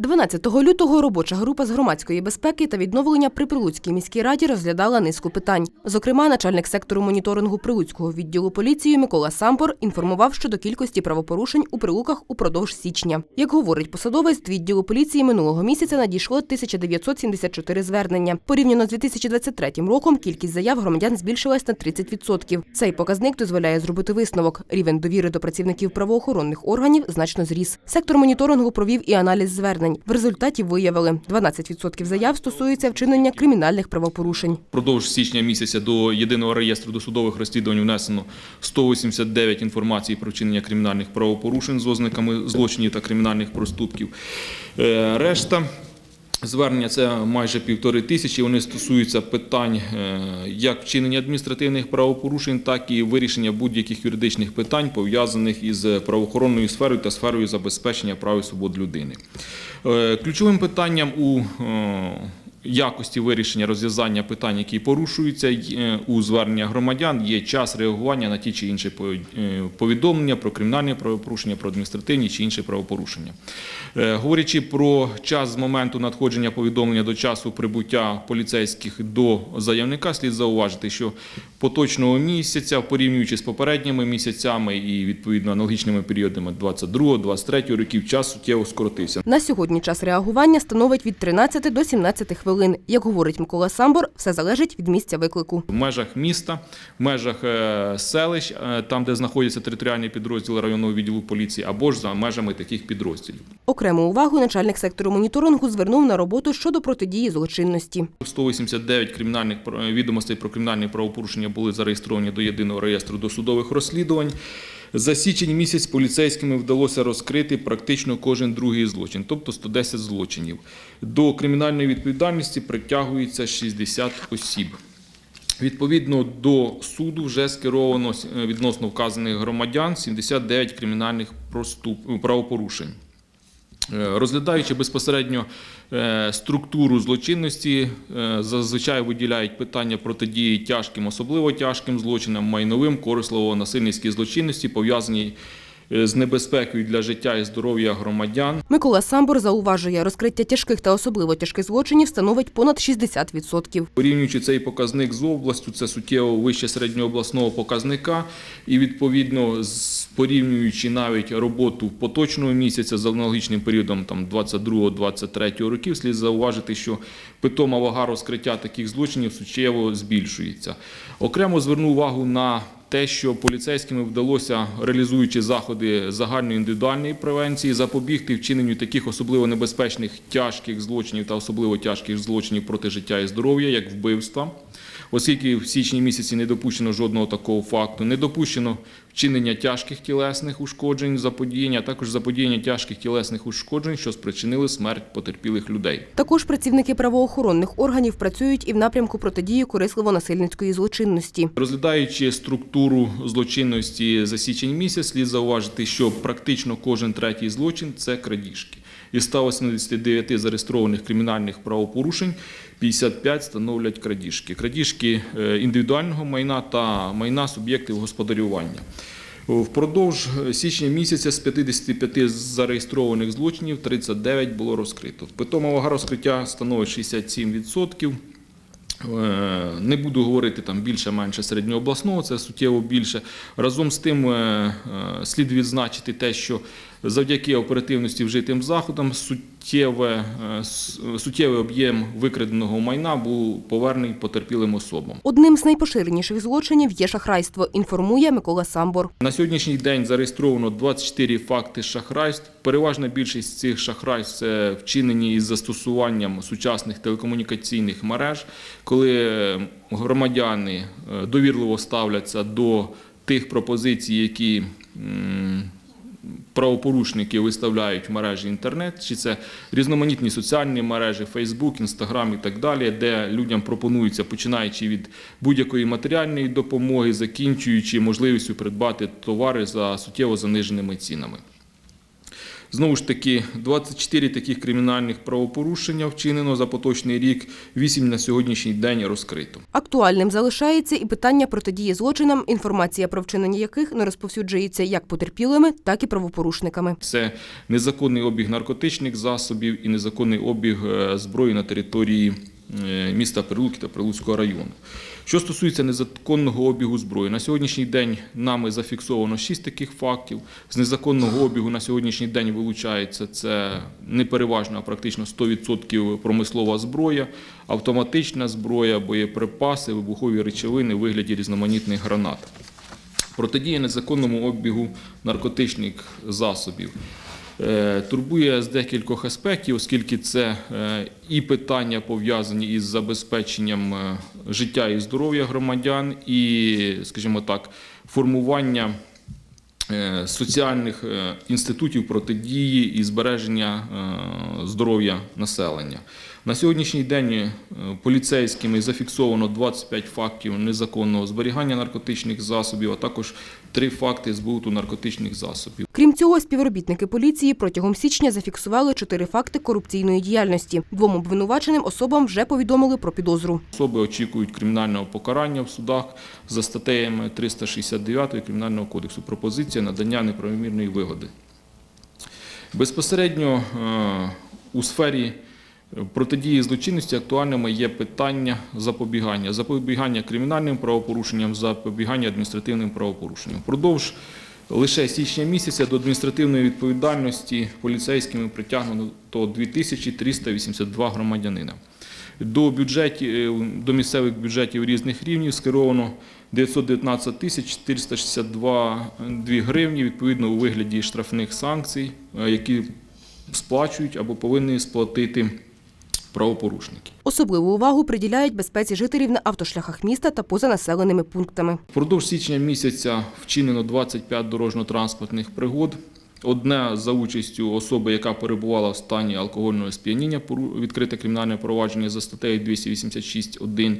12 лютого робоча група з громадської безпеки та відновлення при Прилуцькій міській раді розглядала низку питань. Зокрема, начальник сектору моніторингу Прилуцького відділу поліції Микола Сампор інформував щодо кількості правопорушень у Прилуках упродовж січня. Як говорить посадовець, відділу поліції минулого місяця надійшло 1974 звернення. Порівняно з 2023 роком кількість заяв громадян збільшилась на 30%. Цей показник дозволяє зробити висновок. Рівень довіри до працівників правоохоронних органів значно зріс. Сектор моніторингу провів і аналіз звернень. В результаті виявили 12% заяв стосується вчинення кримінальних правопорушень. Впродовж січня місяця до єдиного реєстру досудових розслідувань внесено 189 інформацій про вчинення кримінальних правопорушень з ознаками злочинів та кримінальних проступків. Е, Решта звернення це майже півтори тисячі. Вони стосуються питань е, як вчинення адміністративних правопорушень, так і вирішення будь-яких юридичних питань, пов'язаних із правоохоронною сферою та сферою забезпечення прав і свобод людини. Е, Ключовим питанням у е, якості вирішення розв'язання питань, які порушуються е, у звернення громадян, є час реагування на ті чи інші е, повідомлення про кримінальні правопорушення, про адміністративні чи інші правопорушення. Е, Говорячи про час з моменту надходження повідомлення до часу прибуття поліцейських до заявника, слід зауважити, що поточного місяця, порівнюючи з попередніми місяцями і відповідно аналогічними періодами 22-23 років, час суттєво скоротився. На сьогодні час реагування становить від 13 до 17 хвилин. Як говорить Микола Самбор, все залежить від місця виклику. В межах міста, в межах е, селищ, е, там, де знаходяться територіальні підрозділи районного відділу поліції, або ж за межами таких підрозділів. Окрему увагу начальник сектору моніторингу звернув на роботу щодо протидії злочинності. 189 кримінальних відомостей про кримінальні правопорушення були зареєстровані до єдиного реєстру досудових розслідувань. За січень місяць поліцейськими вдалося розкрити практично кожен другий злочин, тобто 110 злочинів. До кримінальної відповідальності притягується 60 осіб. Відповідно до суду вже скеровано е, відносно вказаних громадян 79 кримінальних правопорушень. Е, Розглядаючи безпосередньо е, структуру злочинності, е, зазвичай виділяють питання протидії тяжким, особливо тяжким злочинам, майновим, корисливо-насильницькій злочинності, пов'язані з небезпекою для життя і здоров'я громадян. Микола Самбор зауважує, розкриття тяжких та особливо тяжких злочинів становить понад 60%. Порівнюючи цей показник з областю, це суттєво вище середньообласного показника, і відповідно з- порівнюючи навіть роботу поточного місяця з аналогічним періодом там 22-23 років, слід зауважити, що питома вага розкриття таких злочинів суттєво збільшується. Окремо зверну увагу на те, що поліцейськими вдалося, реалізуючи заходи загальної індивідуальної превенції, запобігти вчиненню таких особливо небезпечних тяжких злочинів та особливо тяжких злочинів проти життя і здоров'я, як вбивства. Оскільки в січні місяці не допущено жодного такого факту, не допущено вчинення тяжких тілесних ушкоджень, заподіяння, а також заподіяння тяжких тілесних ушкоджень, що спричинили смерть потерпілих людей. Також працівники правоохоронних органів працюють і в напрямку протидії корисливо-насильницької злочинності. Розглядаючи структуру злочинності за січень місяць, слід зауважити, що практично кожен третій злочин це крадіжки. Із 189 зареєстрованих кримінальних правопорушень 55 становлять крадіжки. Крадіжки е, індивідуального майна та майна суб'єктів господарювання. Впродовж січня місяця з 55 зареєстрованих злочинів 39 було розкрито. Питома вага розкриття становить 67%. Е, Не буду говорити там більше-менше середньообласного, це суттєво більше. Разом з тим е, е, слід відзначити те, що завдяки оперативності вжитим заходам суттєве, е, суттєвий об'єм викраденого майна був повернений потерпілим особам. Одним з найпоширеніших злочинів є шахрайство, інформує Микола Самбор. На сьогоднішній день зареєстровано 24 факти шахрайств. Переважна більшість цих шахрайств це вчинені із застосуванням сучасних телекомунікаційних мереж, коли е, громадяни е, довірливо ставляться до тих пропозицій, які правопорушники виставляють в мережі інтернет, чи це різноманітні соціальні мережі, Фейсбук, Інстаграм і так далі, де людям пропонується, починаючи від будь-якої матеріальної допомоги, закінчуючи можливістю придбати товари за суттєво заниженими цінами. Знову ж таки, 24 таких кримінальних правопорушення вчинено за поточний рік, 8 на сьогоднішній день розкрито. Актуальним залишається і питання протидії злочинам, інформація про вчинення яких не розповсюджується як потерпілими, так і правопорушниками. Це незаконний обіг наркотичних засобів і незаконний обіг е, зброї на території міста Прилуки та Прилуцького району. Що стосується незаконного обігу зброї, на сьогоднішній день нами зафіксовано 6 таких фактів. З незаконного обігу на сьогоднішній день вилучається це не переважно, а практично 100% промислова зброя, автоматична зброя, боєприпаси, вибухові речовини вигляді різноманітних гранат. Протидія незаконному обігу наркотичних засобів. Е, Турбує з декількох аспектів, оскільки це е, і питання пов'язані із забезпеченням е, життя і здоров'я громадян, і, скажімо так, формування соціальних інститутів протидії і збереження здоров'я населення. На сьогоднішній день е, поліцейськими зафіксовано 25 фактів незаконного зберігання наркотичних засобів, а також 3 факти збуту наркотичних засобів. Крім цього, співробітники поліції протягом січня зафіксували чотири факти корупційної діяльності. Двом обвинуваченим особам вже повідомили про підозру. Особи очікують кримінального покарання в судах за статтеями 369 Кримінального кодексу. Пропозиція надання неправомірної вигоди. Безпосередньо е, у сфері протидії злочинності актуальними є питання запобігання, запобігання кримінальним правопорушенням, запобігання адміністративним правопорушенням. Впродовж лише січня місяця до адміністративної відповідальності поліцейськими притягнуто 2382 громадянина. До бюджетів, до місцевих бюджетів різних рівнів скеровано 919 тисяч 462 дві гривні, відповідно у вигляді штрафних санкцій, е, які сплачують або повинні сплатити правопорушники. Особливу увагу приділяють безпеці жителів на автошляхах міста та поза населеними пунктами. Впродовж січня місяця вчинено 25 дорожньо-транспортних пригод. Одне за участю особи, яка перебувала в стані алкогольного сп'яніння, відкрите кримінальне провадження за статтею 286.1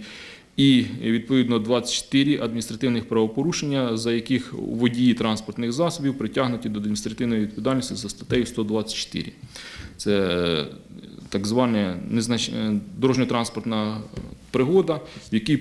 і відповідно 24 адміністративних правопорушення, за яких водії транспортних засобів притягнуті до адміністративної відповідальності за статтею 124. Це так звана е, дорожньо-транспортна пригода, в якій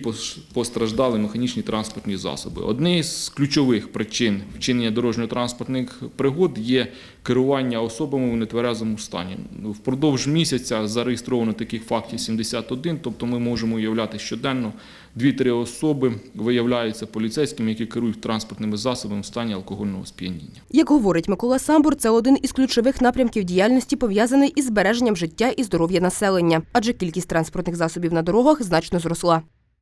постраждали механічні транспортні засоби. Однією з ключових причин вчинення дорожньо-транспортних пригод є керування особами в нетверезому стані. Впродовж місяця зареєстровано таких фактів 71, тобто ми можемо уявляти щоденно 2-3 особи виявляються поліцейськими, які керують транспортними засобами в стані алкогольного сп'яніння. Як говорить Микола Самбур, це один із ключових напрямків діяльності, пов'язаний із збереженням життя і здоров'я населення, адже кількість транспортних засобів на дорогах значно зросла.